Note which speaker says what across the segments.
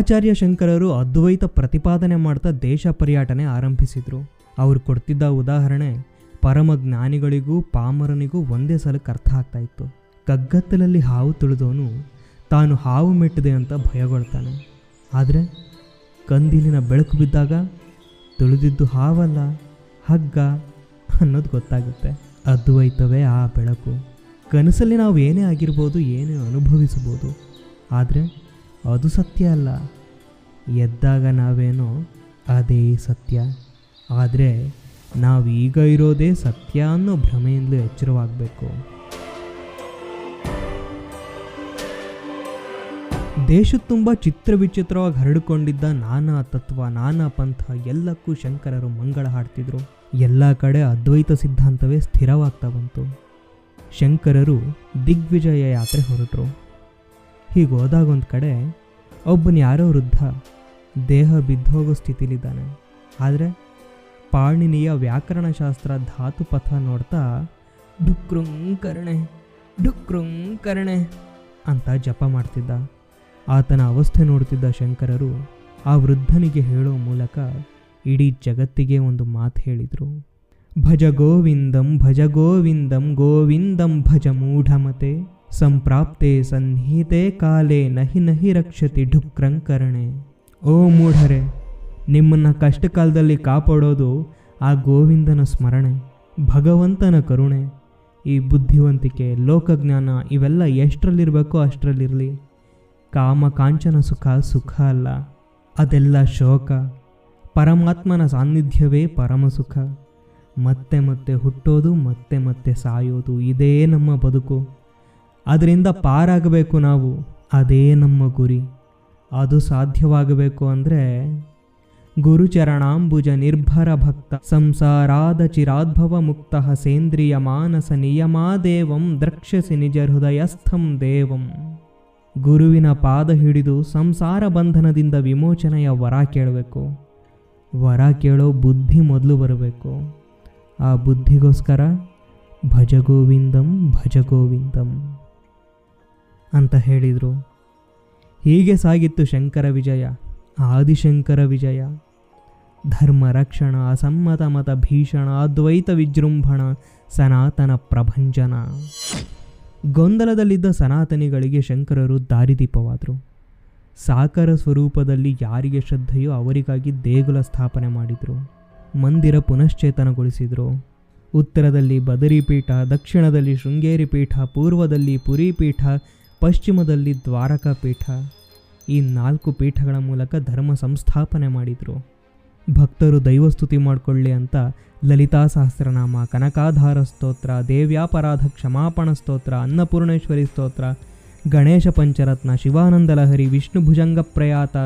Speaker 1: ಆಚಾರ್ಯ ಶಂಕರರು ಅದ್ವೈತ ಪ್ರತಿಪಾದನೆ ಮಾಡ್ತಾ ದೇಶ ಪರ್ಯಟನೆ ಆರಂಭಿಸಿದರು. ಅವರು ಕೊಡ್ತಿದ್ದ ಉದಾಹರಣೆ, ಪರಮ ಜ್ಞಾನಿಗಳಿಗೂ ಪಾಮರನಿಗೂ ಒಂದೇ ಸಲಕ್ಕೆ ಅರ್ಥ ಆಗ್ತಾ ಇತ್ತು. ಕಗ್ಗತ್ತಲಲ್ಲಿ ಹಾವು ತುಳಿದವನು ತಾನು ಹಾವು ಮೆಟ್ಟಿದೆ ಅಂತ ಭಯಗೊಳ್ತಾನೆ. ಆದರೆ ಕಂದಿಲಿನ ಬೆಳಕು ಬಿದ್ದಾಗ ತುಳಿದಿದ್ದು ಹಾವಲ್ಲ, ಹಗ್ಗ ಅನ್ನೋದು ಗೊತ್ತಾಗುತ್ತೆ. ಅದ್ವೈತವೇ ಆ ಬೆಳಕು. ಕನಸಲ್ಲಿ ನಾವು ಏನೇ ಆಗಿರ್ಬೋದು, ಏನೇ ಅನುಭವಿಸಬಹುದು. ಆದರೆ ಅದು ಸತ್ಯ ಅಲ್ಲ. ಎದ್ದಾಗ ನಾವೇನೋ ಅದೇ ಸತ್ಯ. ಆದರೆ ನಾವು ಈಗ ಇರೋದೇ ಸತ್ಯ ಅನ್ನೋ ಭ್ರಮೆಯಿಂದಲೂ ಎಚ್ಚರವಾಗಬೇಕು. ದೇಶ ತುಂಬ ಚಿತ್ರ ವಿಚಿತ್ರವಾಗಿ ಹರಡಿಕೊಂಡಿದ್ದ ನಾನಾ ತತ್ವ, ನಾನಾ ಪಂಥ ಎಲ್ಲಕ್ಕೂ ಶಂಕರರು ಮಂಗಳ ಹಾಡ್ತಿದ್ರು. ಎಲ್ಲ ಕಡೆ ಅದ್ವೈತ ಸಿದ್ಧಾಂತವೇ ಸ್ಥಿರವಾಗ್ತಾ ಬಂತು. ಶಂಕರರು ದಿಗ್ವಿಜಯ ಯಾತ್ರೆ ಹೊರಟರು. ಹೀಗೆ ಹೋದಾಗ ಒಂದು ಕಡೆ ಒಬ್ಬನ ಯಾರೋ ವೃದ್ಧ ದೇಹ ಬಿದ್ದೋಗೋ ಸ್ಥಿತಿಲಿದ್ದಾನೆ. ಆದರೆ ಪಾಣಿನಿಯ ವ್ಯಾಕರಣಶಾಸ್ತ್ರ ಧಾತುಪಥ ನೋಡ್ತಾ ಡುಕ್ರುಂಕರಣೆ ಡುಕ್ರುಂಕರಣೆ ಅಂತ ಜಪ ಮಾಡ್ತಿದ್ದ. ಆತನ ಅವಸ್ಥೆ ನೋಡ್ತಿದ್ದ ಶಂಕರರು ಆ ವೃದ್ಧನಿಗೆ ಹೇಳೋ ಮೂಲಕ ಇಡೀ ಜಗತ್ತಿಗೆ ಒಂದು ಮಾತು ಹೇಳಿದರು. ಭಜ ಗೋವಿಂದಂ ಭಜ ಗೋವಿಂದಂ ಗೋವಿಂದಂ ಭಜ ಮೂಢಮತೆ ಸಂಪ್ರಾಪ್ತೆ ಸನ್ನಿಹಿತೆ ಕಾಲೇ ನಹಿ ನಹಿ ರಕ್ಷತಿ ಢುಕ್ರಂಕರಣೆ ಓ ಮೂಢರೆ, ನಿಮ್ಮನ್ನು ಕಷ್ಟ ಕಾಲದಲ್ಲಿ ಕಾಪಾಡೋದು ಆ ಗೋವಿಂದನ ಸ್ಮರಣೆ, ಭಗವಂತನ ಕರುಣೆ. ಈ ಬುದ್ಧಿವಂತಿಕೆ, ಲೋಕಜ್ಞಾನ ಇವೆಲ್ಲ ಎಷ್ಟರಲ್ಲಿರಬೇಕೋ ಅಷ್ಟರಲ್ಲಿರಲಿ. ಕಾಮ ಕಾಂಚನ ಸುಖ ಸುಖ ಅಲ್ಲ, ಅದೆಲ್ಲ ಶೋಕ. ಪರಮಾತ್ಮನ ಸಾನ್ನಿಧ್ಯವೇ ಪರಮ ಸುಖ. ಮತ್ತೆ ಮತ್ತೆ ಹುಟ್ಟೋದು, ಮತ್ತೆ ಮತ್ತೆ ಸಾಯೋದು, ಇದೇ ನಮ್ಮ ಬದುಕು. ಅದರಿಂದ ಪಾರಾಗಬೇಕು ನಾವು. ಅದೇ ನಮ್ಮ ಗುರಿ. ಅದು ಸಾಧ್ಯವಾಗಬೇಕು ಅಂದರೆ ಗುರುಚರಣಾಂಬುಜ ನಿರ್ಭರ ಭಕ್ತ ಸಂಸಾರಾದ ಚಿರಾದ್ಭವ ಮುಕ್ತ ಸೇಂದ್ರಿಯ ಮಾನಸ ನಿಯಮಾದೇವಂ ದ್ರಕ್ಷಸಿ ನಿಜ ಹೃದಯಸ್ಥಂ ದೇವಂ. ಗುರುವಿನ ಪಾದ ಹಿಡಿದು ಸಂಸಾರ ಬಂಧನದಿಂದ ವಿಮೋಚನೆಯ ವರ ಕೇಳಬೇಕು. ವರ ಕೇಳೋ ಬುದ್ಧಿ ಮೊದಲು ಬರಬೇಕು. ಆ ಬುದ್ಧಿಗೋಸ್ಕರ ಭಜ ಗೋವಿಂದಂ ಭಜ ಗೋವಿಂದಂ ಅಂತ ಹೇಳಿದರು. ಹೀಗೆ ಸಾಗಿತ್ತು ಶಂಕರ ವಿಜಯ, ಆದಿಶಂಕರ ವಿಜಯ. ಧರ್ಮ ರಕ್ಷಣ ಅಸಮ್ಮತ ಮತ ಭೀಷಣ, ಅದ್ವೈತ ವಿಜೃಂಭಣ, ಸನಾತನ ಪ್ರಭಂಜನ. ಗೊಂದಲದಲ್ಲಿದ್ದ ಸನಾತನಿಗಳಿಗೆ ಶಂಕರರು ದಾರಿದೀಪವಾದರು. ಸಾಕಾರ ಸ್ವರೂಪದಲ್ಲಿ ಯಾರಿಗೆ ಶ್ರದ್ಧೆಯೋ ಅವರಿಗಾಗಿ ದೇಗುಲ ಸ್ಥಾಪನೆ ಮಾಡಿದರು. ಮಂದಿರ ಪುನಶ್ಚೇತನಗೊಳಿಸಿದರು. ಉತ್ತರದಲ್ಲಿ ಬದರಿಪೀಠ, ದಕ್ಷಿಣದಲ್ಲಿ ಶೃಂಗೇರಿ ಪೀಠ ಪೂರ್ವದಲ್ಲಿ ಪುರಿಪೀಠ ಪಶ್ಚಿಮದಲ್ಲಿ ದ್ವಾರಕಾ ಪೀಠ. ಈ ನಾಲ್ಕು ಪೀಠಗಳ ಮೂಲಕ ಧರ್ಮ ಸಂಸ್ಥಾಪನೆ ಮಾಡಿದರು. ಭಕ್ತರು ದೈವಸ್ತುತಿ ಮಾಡಿಕೊಳ್ಳಿ ಅಂತ ಲಲಿತಾ ಸಹಸ್ರನಾಮ, ಕನಕಾಧಾರ ಸ್ತೋತ್ರ, ದೇವ್ಯಾಪರಾಧ ಕ್ಷಮಾಪಣ ಸ್ತೋತ್ರ, ಅನ್ನಪೂರ್ಣೇಶ್ವರಿ ಸ್ತೋತ್ರ, ಗಣೇಶ ಪಂಚರತ್ನ ಶಿವಾನಂದ ಲಹರಿ ವಿಷ್ಣು ಭುಜಂಗ ಪ್ರಯಾತ,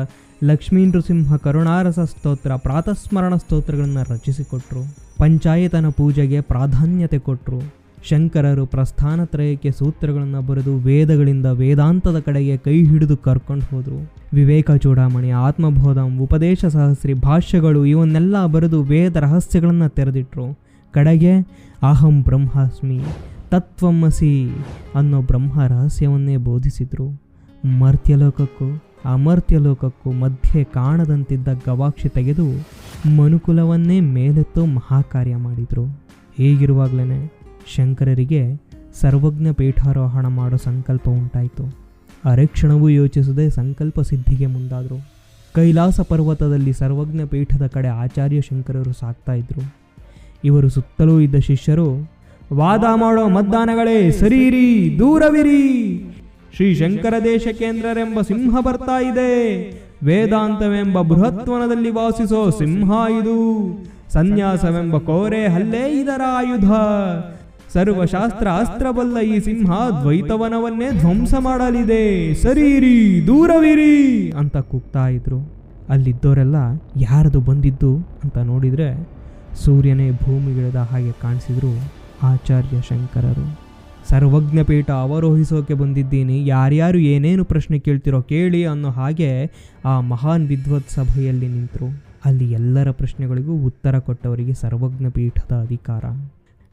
Speaker 1: ಲಕ್ಷ್ಮೀ ನೃಸಿಂಹ ಕರುಣಾರಸ ಸ್ತೋತ್ರ, ಪ್ರಾತಸ್ಮರಣ ಸ್ತೋತ್ರಗಳನ್ನು ರಚಿಸಿಕೊಟ್ರು. ಪಂಚಾಯತನ ಪೂಜೆಗೆ ಪ್ರಾಧಾನ್ಯತೆ ಕೊಟ್ಟರು ಶಂಕರರು ಪ್ರಸ್ಥಾನತ್ರಯಕ್ಕೆ ಸೂತ್ರಗಳನ್ನು ಬರೆದು ವೇದಗಳಿಂದ ವೇದಾಂತದ ಕಡೆಗೆ ಕೈ ಹಿಡಿದು ಕರ್ಕೊಂಡು ಹೋದರು. ವಿವೇಕ ಚೂಡಾಮಣಿ, ಆತ್ಮಬೋಧಂ, ಉಪದೇಶ ಸಹಸ್ರಿ, ಭಾಷ್ಯಗಳು ಇವನ್ನೆಲ್ಲ ಬರೆದು ವೇದ ರಹಸ್ಯಗಳನ್ನು ತೆರೆದಿಟ್ರು. ಕಡೆಗೆ, ಅಹಂ ಬ್ರಹ್ಮಾಸ್ಮಿ ತತ್ವಮಸಿ ಅನ್ನೋ ಬ್ರಹ್ಮ ರಹಸ್ಯವನ್ನೇ ಬೋಧಿಸಿದರು. ಮರ್ತ್ಯಲೋಕಕ್ಕೂ, ಅಮರ್ತ್ಯಲೋಕಕ್ಕೂ ಮಧ್ಯೆ ಕಾಣದಂತಿದ್ದ ಗವಾಕ್ಷಿ ತೆಗೆದು ಮನುಕುಲವನ್ನೇ ಮೇಲೆತ್ತೋ ಮಹಾಕಾರ್ಯ ಮಾಡಿದರು. ಹೀಗಿರುವಾಗಲೇ ಶಂಕರರಿಗೆ ಸರ್ವಜ್ಞ ಪೀಠಾರೋಹಣ ಮಾಡೋ ಸಂಕಲ್ಪ ಉಂಟಾಯಿತು. ಅರೆಕ್ಷಣವೂ ಯೋಚಿಸದೆ ಸಂಕಲ್ಪ ಸಿದ್ಧಿಗೆ ಮುಂದಾದರು. ಕೈಲಾಸ ಪರ್ವತದಲ್ಲಿ ಸರ್ವಜ್ಞ ಪೀಠದ ಕಡೆ ಆಚಾರ್ಯ ಶಂಕರರು ಸಾಕ್ತಾ ಇದ್ರು. ಇವರು ಸುತ್ತಲೂ ಇದ್ದ ಶಿಷ್ಯರು, ವಾದ ಮಾಡೋ ಮತದಾನಗಳೇ ಸರೀರಿ, ದೂರವಿರಿ. ಶ್ರೀ ಶಂಕರ ದೇಶ ಕೇಂದ್ರರೆಂಬ ಸಿಂಹ ಬರ್ತಾ ಇದೆ. ವೇದಾಂತವೆಂಬ ಬೃಹತ್ವನದಲ್ಲಿ ವಾಸಿಸೋ ಸಿಂಹ ಇದು. ಸನ್ಯಾಸವೆಂಬ ಕೋರೆ ಹಲ್ಲೇ ಇದರ ಆಯುಧ. ಸರ್ವಶಾಸ್ತ್ರ ಅಸ್ತ್ರಬಲ್ಲ ಈ ಸಿಂಹ ದ್ವೈತವನವನ್ನೇ ಧ್ವಂಸ ಮಾಡಲಿದೆ. ಸರಿರಿ, ದೂರವಿರಿ ಅಂತ ಕೂಗ್ತಾ ಇದ್ರು. ಅಲ್ಲಿದ್ದವರೆಲ್ಲ ಯಾರದು ಬಂದಿದ್ದು ಅಂತ ನೋಡಿದ್ರೆ ಸೂರ್ಯನೇ ಭೂಮಿಗಿಳಿದ ಹಾಗೆ ಕಾಣಿಸಿದ್ರು ಆಚಾರ್ಯ ಶಂಕರರು. ಸರ್ವಜ್ಞ ಪೀಠ ಅವರೋಹಿಸೋಕೆ ಬಂದಿದ್ದೀನಿ. ಯಾರ್ಯಾರು ಏನೇನು ಪ್ರಶ್ನೆ ಕೇಳ್ತಿರೋ ಕೇಳಿ ಅನ್ನೋ ಹಾಗೆ ಆ ಮಹಾನ್ ವಿದ್ವತ್ ಸಭೆಯಲ್ಲಿ ನಿಂತರು. ಅಲ್ಲಿ ಎಲ್ಲರ ಪ್ರಶ್ನೆಗಳಿಗೂ ಉತ್ತರ ಕೊಟ್ಟವರಿಗೆ ಸರ್ವಜ್ಞ ಪೀಠದ ಅಧಿಕಾರ.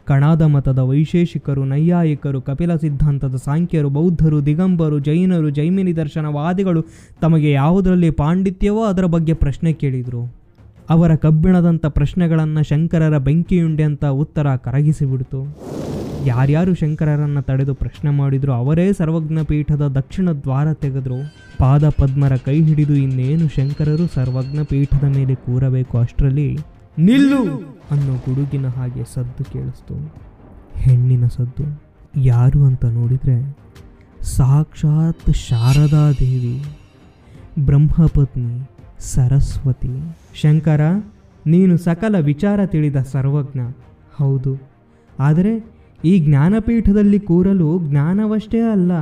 Speaker 1: ಕಣಾದ ಮತದ ವೈಶೇಷಿಕರು, ನೈಯಾಯಿಕರು, ಕಪಿಲ ಸಿದ್ಧಾಂತದ ಸಾಂಖ್ಯರು, ಬೌದ್ಧರು, ದಿಗಂಬರು, ಜೈನರು, ಜೈಮಿನಿ ದರ್ಶನವಾದಿಗಳು ತಮಗೆ ಯಾವುದರಲ್ಲಿ ಪಾಂಡಿತ್ಯವೋ ಅದರ ಬಗ್ಗೆ ಪ್ರಶ್ನೆ ಕೇಳಿದರು. ಅವರ ಕಬ್ಬಿಣದಂಥ ಪ್ರಶ್ನೆಗಳನ್ನು ಶಂಕರರ ಬೆಂಕಿಯುಂಡೆ ಅಂತ ಉತ್ತರ ಕರಗಿಸಿಬಿಡ್ತು ಯಾರ್ಯಾರು ಶಂಕರರನ್ನು ತಡೆದು ಪ್ರಶ್ನೆ ಮಾಡಿದ್ರು ಅವರೇ ಸರ್ವಜ್ಞ ಪೀಠದ ದಕ್ಷಿಣ ದ್ವಾರ ತೆಗೆದ್ರು. ಪಾದ ಪದ್ಮರ ಕೈ ಹಿಡಿದು ಇನ್ನೇನು ಶಂಕರರು ಸರ್ವಜ್ಞ ಪೀಠದ ಮೇಲೆ ಕೂರಬೇಕು ಅಷ್ಟರಲ್ಲಿ ನಿಲ್ಲು ಅನ್ನೋ ಗುಡುಗಿನ ಹಾಗೆ ಸದ್ದು ಕೇಳಿಸ್ತು. ಹೆಣ್ಣಿನ ಸದ್ದು. ಯಾರು ಅಂತ ನೋಡಿದರೆ ಸಾಕ್ಷಾತ್ ಶಾರದಾ ದೇವಿ ಬ್ರಹ್ಮಪತ್ನಿ, ಸರಸ್ವತಿ. ಶಂಕರ, ನೀನು ಸಕಲ ವಿಚಾರ ತಿಳಿದ ಸರ್ವಜ್ಞ. ಹೌದು. ಆದರೆ ಈ ಜ್ಞಾನಪೀಠದಲ್ಲಿ ಕೂರಲು ಜ್ಞಾನವಷ್ಟೇ ಅಲ್ಲ,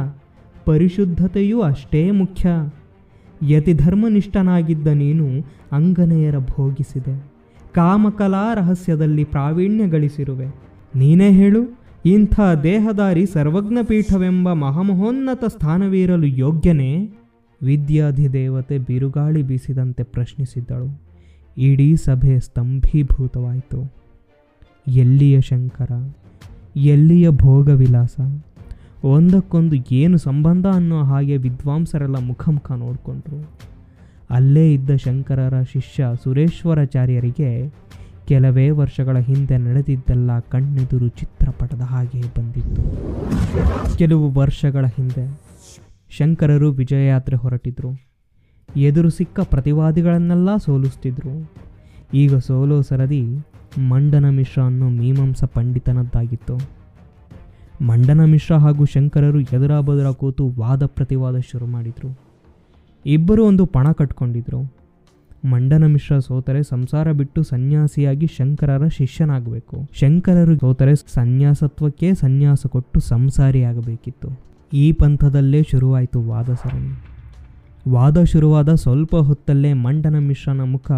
Speaker 1: ಪರಿಶುದ್ಧತೆಯೂ ಅಷ್ಟೇ ಮುಖ್ಯ. ಯತಿಧರ್ಮನಿಷ್ಠನಾಗಿದ್ದ ನೀನು ಅಂಗನೆಯರ ಭೋಗಿಸಿದೆ. ಕಾಮಕಲಾ ರಹಸ್ಯದಲ್ಲಿ ಪ್ರಾವೀಣ್ಯ ಗಳಿಸಿರುವೆ. ನೀನೇ ಹೇಳು, ಇಂಥ ದೇಹದಾರಿ ಸರ್ವಜ್ಞ ಪೀಠವೆಂಬ ಮಹಾಮಹೋನ್ನತ ಸ್ಥಾನವೀರಲು ಯೋಗ್ಯನೇ? ವಿದ್ಯಾಧಿದೇವತೆ ಬಿರುಗಾಳಿ ಬೀಸಿದಂತೆ ಪ್ರಶ್ನಿಸಿದ್ದಳು. ಇಡೀ ಸಭೆ ಸ್ತಂಭೀಭೂತವಾಯಿತು. ಎಲ್ಲಿಯ ಶಂಕರ? ಎಲ್ಲಿಯ ಭೋಗವಿಲಾಸ? ಒಂದಕ್ಕೊಂದು ಏನು ಸಂಬಂಧ ಅನ್ನೋ ಹಾಗೆ ವಿದ್ವಾಂಸರೆಲ್ಲ ಮುಖಮುಖ ಮುಖ ನೋಡಿಕೊಂಡ್ರು. ಅಲ್ಲೇ ಇದ್ದ ಶಂಕರರ ಶಿಷ್ಯ ಸುರೇಶ್ವರಾಚಾರ್ಯರಿಗೆ ಕೆಲವೇ ವರ್ಷಗಳ ಹಿಂದೆ ನಡೆದಿದ್ದೆಲ್ಲ ಕಣ್ಣೆದುರು ಚಿತ್ರಪಟದ ಹಾಗೆ ಬಂದಿತ್ತು. ಕೆಲವು ವರ್ಷಗಳ ಹಿಂದೆ ಶಂಕರರು ವಿಜಯಯಾತ್ರೆ ಹೊರಟಿದ್ರು. ಎದುರು ಸಿಕ್ಕ ಪ್ರತಿವಾದಿಗಳನ್ನೆಲ್ಲ ಸೋಲಿಸ್ತಿದ್ರು. ಈಗ ಸೋಲೋ ಸರದಿ ಮಂಡನ ಮಿಶ್ರ ಅನ್ನೋ ಮೀಮಾಂಸ ಪಂಡಿತನದ್ದಾಗಿತ್ತು. ಮಂಡನ ಮಿಶ್ರ ಹಾಗೂ ಶಂಕರರು ಎದುರಾಬದುರ ಕೂತು ವಾದ ಪ್ರತಿವಾದ ಶುರು ಮಾಡಿದರು. ಇಬ್ಬರು ಒಂದು ಪಣ ಕಟ್ಕೊಂಡಿದ್ರು. ಮಂಡನ ಮಿಶ್ರ ಸೋತರೆ ಸಂಸಾರ ಬಿಟ್ಟು ಸನ್ಯಾಸಿಯಾಗಿ ಶಂಕರರ ಶಿಷ್ಯನಾಗಬೇಕು. ಶಂಕರರು ಸೋತರೆ ಸನ್ಯಾಸತ್ವಕ್ಕೆ ಸನ್ಯಾಸ ಕೊಟ್ಟು ಸಂಸಾರಿಯಾಗಬೇಕಿತ್ತು. ಈ ಪಂಥದಲ್ಲೇ ಶುರುವಾಯಿತು ವಾದ ಸರಣಿ ವಾದ ಶುರುವಾದ ಸ್ವಲ್ಪ ಹೊತ್ತಲ್ಲೇ ಮಂಡನ ಮಿಶ್ರನ ಮುಖ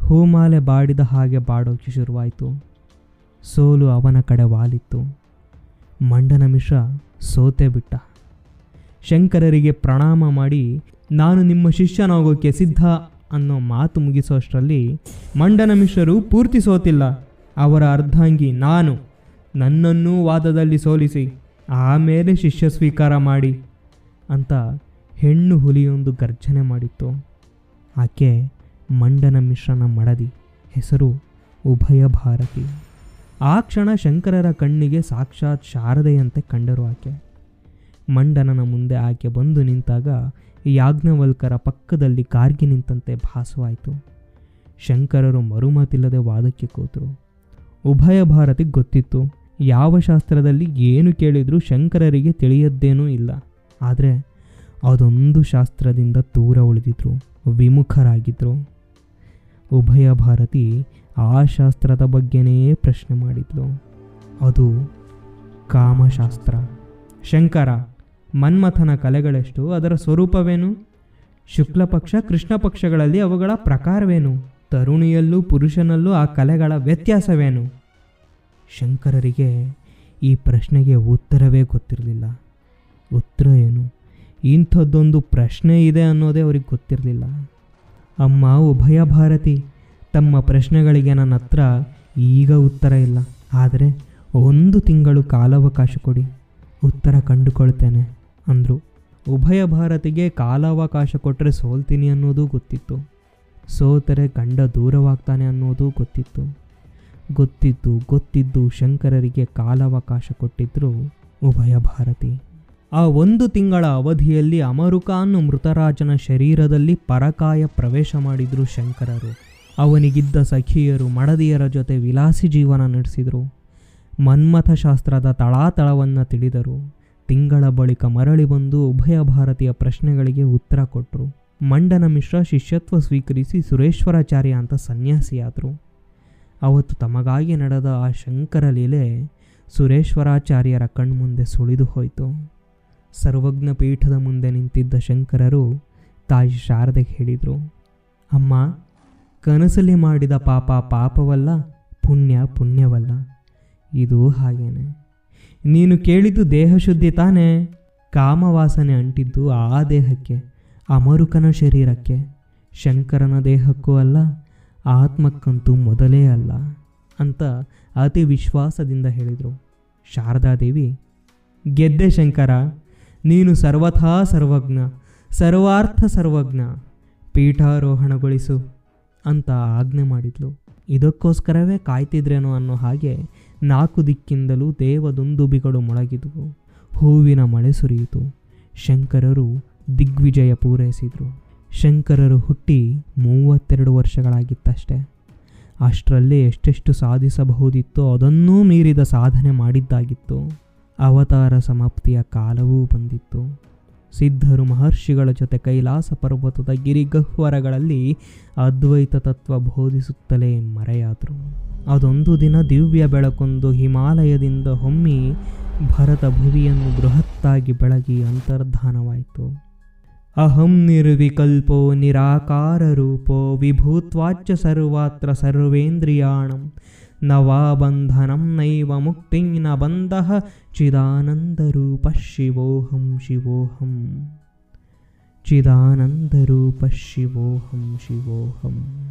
Speaker 1: ಹೂಮಾಲೆ ಬಾಡಿದ ಹಾಗೆ ಬಾಡೋಕೆ ಶುರುವಾಯಿತು. ಸೋಲು ಅವನ ಕಡೆ ವಾಲಿತ್ತು. ಮಂಡನ ಮಿಶ್ರ ಸೋತೆ ಬಿಟ್ಟ. ಶಂಕರರಿಗೆ ಪ್ರಣಾಮ ಮಾಡಿ ನಾನು ನಿಮ್ಮ ಶಿಷ್ಯನಾಗೋಕ್ಕೆ ಸಿದ್ಧ ಅನ್ನೋ ಮಾತು ಮುಗಿಸೋಷ್ಟರಲ್ಲಿ ಮಂಡನ ಮಿಶ್ರರು ಪೂರ್ತಿ ಸೋತಿಲ್ಲ. ಅವರ ಅರ್ಧಾಂಗಿ ನಾನು ನನ್ನನ್ನೂ ವಾದದಲ್ಲಿ ಸೋಲಿಸಿ ಆಮೇಲೆ ಶಿಷ್ಯ ಸ್ವೀಕಾರ ಮಾಡಿ ಅಂತ ಹೆಣ್ಣು ಹುಲಿಯೊಂದು ಗರ್ಜನೆ ಮಾಡಿತ್ತು. ಆಕೆ ಮಂಡನ ಮಿಶ್ರನ ಮಡದಿ, ಹೆಸರು ಉಭಯ ಭಾರತಿ. ಆ ಕ್ಷಣ ಶಂಕರರ ಕಣ್ಣಿಗೆ ಸಾಕ್ಷಾತ್ ಶಾರದೆಯಂತೆ ಕಂಡರು ಆಕೆ. ಮಂಡನನ ಮುಂದೆ ಆಕೆ ಬಂದು ನಿಂತಾಗ ಯಾಜ್ಞವಲ್ಕರ ಪಕ್ಕದಲ್ಲಿ ಕಾರ್ಗಿ ನಿಂತಂತೆ ಭಾಸವಾಯಿತು. ಶಂಕರರು ಮರುಮಾತಿಲ್ಲದೆ ವಾದಕ್ಕೆ ಕೂತರು. ಉಭಯ ಭಾರತಿಗೆ ಗೊತ್ತಿತ್ತು, ಯಾವ ಶಾಸ್ತ್ರದಲ್ಲಿ ಏನು ಕೇಳಿದರೂ ಶಂಕರರಿಗೆ ತಿಳಿಯದ್ದೇನೂ ಇಲ್ಲ. ಆದರೆ ಅದೊಂದು ಶಾಸ್ತ್ರದಿಂದ ದೂರ ಉಳಿದಿದ್ರು ವಿಮುಖರಾಗಿದ್ದರು ಉಭಯ ಭಾರತಿ ಆ ಶಾಸ್ತ್ರದ ಬಗ್ಗೆನೇ ಪ್ರಶ್ನೆ ಮಾಡಿದ್ಲು. ಅದು ಕಾಮಶಾಸ್ತ್ರ. ಶಂಕರ ಮನ್ಮಥನ ಕಲೆಗಳೆಷ್ಟು, ಅದರ ಸ್ವರೂಪವೇನು? ಶುಕ್ಲ ಪಕ್ಷ ಕೃಷ್ಣ ಪಕ್ಷಗಳಲ್ಲಿ ಅವುಗಳ ಪ್ರಕಾರವೇನು? ತರುಣಿಯಲ್ಲೂ ಪುರುಷನಲ್ಲೂ ಆ ಕಲೆಗಳ ವ್ಯತ್ಯಾಸವೇನು? ಶಂಕರರಿಗೆ ಈ ಪ್ರಶ್ನೆಗೆ ಉತ್ತರವೇ ಗೊತ್ತಿರಲಿಲ್ಲ. ಉತ್ತರ ಏನು? ಇಂಥದ್ದೊಂದು ಪ್ರಶ್ನೆ ಇದೆ ಅನ್ನೋದೇ ಅವ್ರಿಗೆ ಗೊತ್ತಿರಲಿಲ್ಲ. ಅಮ್ಮ, ಉಭಯ ಭಾರತಿ, ತಮ್ಮ ಪ್ರಶ್ನೆಗಳಿಗೆ ನನ್ನ ಹತ್ರ ಈಗ ಉತ್ತರ ಇಲ್ಲ. ಆದರೆ ಒಂದು ತಿಂಗಳು ಕಾಲಾವಕಾಶ ಕೊಡಿ. ಉತ್ತರ ಕಂಡುಕೊಳ್ತೇನೆ. ಅಂದರು. ಉಭಯ ಭಾರತಿಗೆ ಕಾಲಾವಕಾಶ ಕೊಟ್ಟರೆ ಸೋಲ್ತೀನಿ ಅನ್ನೋದು ಗೊತ್ತಿತ್ತು. ಸೋತರೆ ಗಂಡ ದೂರವಾಗ್ತಾನೆ ಅನ್ನೋದು ಗೊತ್ತಿತ್ತು. ಗೊತ್ತಿದ್ದು ಗೊತ್ತಿದ್ದು ಶಂಕರರಿಗೆ ಕಾಲಾವಕಾಶ ಕೊಟ್ಟಿದ್ರು ಉಭಯ ಭಾರತಿ. ಆ ಒಂದು ತಿಂಗಳ ಅವಧಿಯಲ್ಲಿ ಅಮರುಕ ಅನ್ನೋ ಮೃತರಾಜನ ಶರೀರದಲ್ಲಿ ಪರಕಾಯ ಪ್ರವೇಶ ಮಾಡಿದರು ಶಂಕರರು. ಅವನಿಗಿದ್ದ ಸಖಿಯರು ಮಡದಿಯರ ಜೊತೆ ವಿಲಾಸಿ ಜೀವನ ನಡೆಸಿದರು. ಮನ್ಮಥಶಾಸ್ತ್ರದ ತಳಾತಳವನ್ನು ತಿಳಿದರು. ತಿಂಗಳ ಬಳಿಕ ಮರಳಿ ಬಂದು ಉಭಯ ಭಾರತೀಯ ಪ್ರಶ್ನೆಗಳಿಗೆ ಉತ್ತರ ಕೊಟ್ಟರು. ಮಂಡನ ಮಿಶ್ರ ಶಿಷ್ಯತ್ವ ಸ್ವೀಕರಿಸಿ ಸುರೇಶ್ವರಾಚಾರ್ಯ ಅಂತ ಸನ್ಯಾಸಿಯಾದರು. ಅವತ್ತು ತಮಗಾಗಿ ನಡೆದ ಆ ಶಂಕರ ಲೀಲೆ ಸುರೇಶ್ವರಾಚಾರ್ಯರ ಕಣ್ಮುಂದೆ ಸುಳಿದು ಹೋಯಿತು. ಸರ್ವಜ್ಞ ಪೀಠದ ಮುಂದೆ ನಿಂತಿದ್ದ ಶಂಕರರು ತಾಯಿ ಶಾರದೆಗೆ ಹೇಳಿದರು, ಅಮ್ಮ, ಕನಸಲ್ಲಿ ಮಾಡಿದ ಪಾಪ ಪಾಪವಲ್ಲ, ಪುಣ್ಯ ಪುಣ್ಯವಲ್ಲ. ಇದು ಹಾಗೇನೆ. ನೀನು ಕೇಳಿದ್ದು ದೇಹಶುದ್ಧಿ ತಾನೇ? ಕಾಮವಾಸನೆ ಅಂಟಿದ್ದು ಆ ದೇಹಕ್ಕೆ, ಅಮರುಕನ ಶರೀರಕ್ಕೆ. ಶಂಕರನ ದೇಹಕ್ಕೂ ಅಲ್ಲ, ಆತ್ಮಕ್ಕಂತೂ ಮೊದಲೇ ಅಲ್ಲ ಅಂತ ಅತಿ ವಿಶ್ವಾಸದಿಂದ ಹೇಳಿದರು. ಶಾರದಾದೇವಿ, ಗೆದ್ದೆ ಶಂಕರ, ನೀನು ಸರ್ವಥಾ ಸರ್ವಜ್ಞ, ಸರ್ವಾರ್ಥ ಸರ್ವಜ್ಞ, ಪೀಠಾರೋಹಣಗೊಳಿಸು ಅಂತ ಆಜ್ಞೆ ಮಾಡಿದ್ಲು. ಇದಕ್ಕೋಸ್ಕರವೇ ಕಾಯ್ತಿದ್ರೇನೋ ಅನ್ನೋ ಹಾಗೆ ನಾಲ್ಕು ದಿಕ್ಕಿಂದಲೂ ದೇವದುಂದುಬಿಗಳು ಮೊಳಗಿದವು ಹೂವಿನ ಮಳೆ ಸುರಿಯಿತು. ಶಂಕರರು ದಿಗ್ವಿಜಯ ಪೂರೈಸಿದರು. ಶಂಕರರು ಹುಟ್ಟಿ ಮೂವತ್ತೆರಡು ವರ್ಷಗಳಾಗಿತ್ತಷ್ಟೇ. ಅಷ್ಟರಲ್ಲಿ ಎಷ್ಟೆಷ್ಟು ಸಾಧಿಸಬಹುದಿತ್ತೋ ಅದನ್ನೂ ಮೀರಿದ ಸಾಧನೆ ಮಾಡಿದ್ದಾಗಿತ್ತು. ಅವತಾರ ಸಮಾಪ್ತಿಯ ಕಾಲವೂ ಬಂದಿತ್ತು. ಸಿದ್ಧರು ಮಹರ್ಷಿಗಳ ಜೊತೆ ಕೈಲಾಸ ಪರ್ವತದ ಗಿರಿಗಹ್ವರಗಳಲ್ಲಿ ಅದ್ವೈತ ತತ್ವ ಬೋಧಿಸುತ್ತಲೇ ಮರೆಯಾದರು. ಅದೊಂದು ದಿನ ದಿವ್ಯ ಬೆಳಕೊಂದು ಹಿಮಾಲಯದಿಂದ ಹೊಮ್ಮಿ ಭರತ ಭುವಿಯನ್ನು ಬೃಹತ್ತಾಗಿ ಬೆಳಗಿ ಅಂತರ್ಧಾನವಾಯಿತು. ಅಹಂ ನಿರ್ವಿಕಲ್ಪೋ ನಿರಾಕಾರ ರೂಪೋ ವಿಭೂತ್ವಾಚ್ಯ ಸರ್ವಾತ್ರ ಸರ್ವೇಂದ್ರಿಯಾಣಂ ನವಾಬಂಧನಂ ನೈವ ಮುಕ್ತಿಂ ನ ಬಂಧಃ ಚಿದಾನಂದರೂಪ ಶಿವೋಹಂ ಶಿವೋಹಂ. ಚಿದಾನಂದರೂಪ ಶಿವೋಹಂ ಶಿವೋಹಂ.